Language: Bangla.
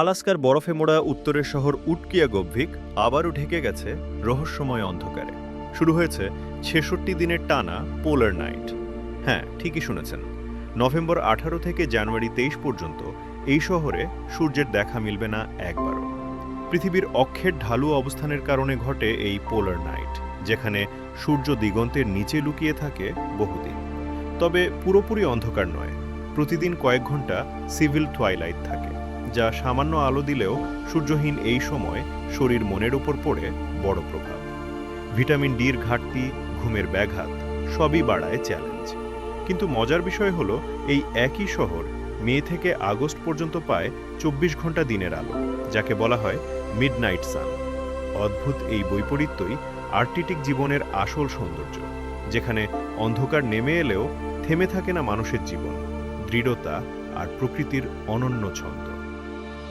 আলাস্কার বরফে মোড়া উত্তরের শহর উটকিয়া গভ্ভিক আবারও ঢেকে গেছে রহস্যময় অন্ধকারে। শুরু হয়েছে ছেষট্টি দিনের টানা পোলার নাইট। হ্যাঁ ঠিকই শুনেছেন। নভেম্বর আঠারো থেকে জানুয়ারি তেইশ পর্যন্ত এই শহরে সূর্যের দেখা মিলবে না একবারও। পৃথিবীর অক্ষের ঢালু অবস্থানের কারণে ঘটে এই পোলার নাইট, যেখানে সূর্য দিগন্তের নিচে লুকিয়ে থাকে বহুদিন। তবে পুরোপুরি অন্ধকার নয়, প্রতিদিন কয়েক ঘণ্টা সিভিল টুয়াইলাইট থাকে। যা সামান্য আলো দিলেও সূর্যহীন এই সময় শরীর মনের উপর পড়ে বড় প্রভাব। ভিটামিন ডির ঘাটতি, ঘুমের ব্যাঘাত, সবই বাড়ায় চ্যালেঞ্জ। কিন্তু মজার বিষয় হলো, এই একই শহর মে থেকে আগস্ট পর্যন্ত পায় চব্বিশ ঘণ্টা দিনের আলো, যাকে বলা হয় মিডনাইট সান। অদ্ভুত এই বৈপরীত্যই আর্টিটিক জীবনের আসল সৌন্দর্য, যেখানে অন্ধকার নেমে এলেও থেমে থাকে না মানুষের জীবন, দৃঢ়তা আর প্রকৃতির অনন্য ছন্দ।